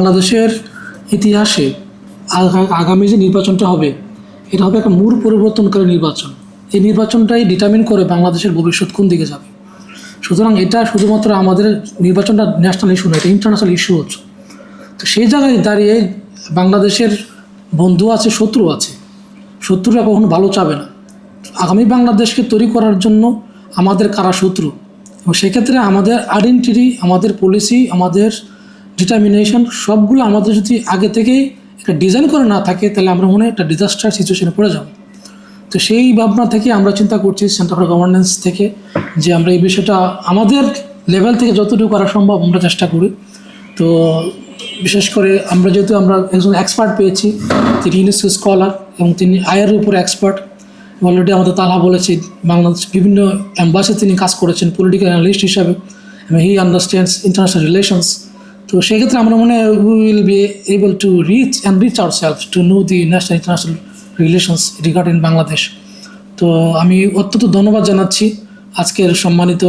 বাংলাদেশের ইতিহাসে আগামী যে নির্বাচনটা হবে, এটা হবে একটা মূল পরিবর্তনকারী নির্বাচন। এই নির্বাচনটাই ডিটারমিন করে বাংলাদেশের ভবিষ্যৎ কোন দিকে যাবে। সুতরাং এটা শুধুমাত্র আমাদের নির্বাচনটা ন্যাশনাল ইস্যু না, এটা ইন্টারন্যাশনাল ইস্যু হচ্ছে। তো সেই জায়গায় দাঁড়িয়ে বাংলাদেশের বন্ধু আছে, শত্রু আছে। শত্রুরা কখনো ভালো চাবে না। আগামী বাংলাদেশকে তৈরি করার জন্য আমাদের কারা শত্রু? এবং সেক্ষেত্রে আমাদের আইডেন্টিটি আমাদের পলিসি আমাদের ডিটারমিনেশন সবগুলো আমাদের যদি আগে থেকেই একটা ডিজাইন করে না থাকে, তাহলে আমরা মনে হয় একটা ডিজাস্টার সিচুয়েশনে পড়ে যাব। তো সেই ভাবনা থেকে আমরা চিন্তা করছি সেন্টার ফর গভর্নেন্স থেকে যে আমরা এই বিষয়টা আমাদের লেভেল থেকে যতটুকু করা সম্ভব আমরা চেষ্টা করি। তো বিশেষ করে আমরা যেহেতু আমরা একজন এক্সপার্ট পেয়েছি, তিনি ইউনেস্কো স্কলার এবং তিনি আয়ের উপর এক্সপার্ট অলরেডি আমাদের তালা বলেছে, বাংলাদেশ বিভিন্ন অ্যাম্বাসে তিনি কাজ করেছেন পলিটিক্যাল অ্যানালিস্ট হিসাবে। হি আন্ডারস্ট্যান্ডস ইন্টারন্যাশনাল রিলেশনস তো সেক্ষেত্রে আমরা মনে হয় will be able to reach and reach our self to know the national international relations regarding Bangladesh তো আমি অত্যন্ত ধন্যবাদ জানাচ্ছি আজকের সম্মানিত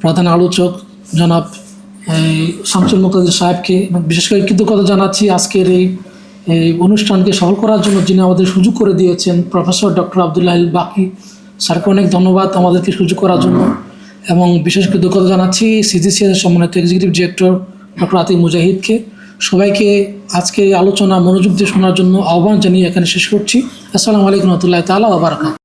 প্রধান আলোচক জনাব শামসুল মুক্তাদির সাহেবকে এবং বিশেষ করে কৃতজ্ঞতা জানাচ্ছি আজকের এই এই অনুষ্ঠানকে সফল করার জন্য যিনি আমাদের সুযোগ করে দিয়েছেন, প্রফেসর ডক্টর আবদুল্লাহ বাকি স্যারকে অনেক ধন্যবাদ আমাদেরকে সুযোগ করার জন্য এবং বিশেষ কৃতজ্ঞতা জানাচ্ছি সিজিসিএস সম্মানিত এক্সিকিউটিভ ডিরেক্টর ডক্টর আতিক মুজাহিদকে। সবাইকে আজকে আলোচনা, মনোযোগ দিয়ে শোনার জন্য আহ্বান জানিয়ে এখানে শেষ করছি। আসসালামু আলাইকুম রহমতুল্লাহ তালা আবরাকাত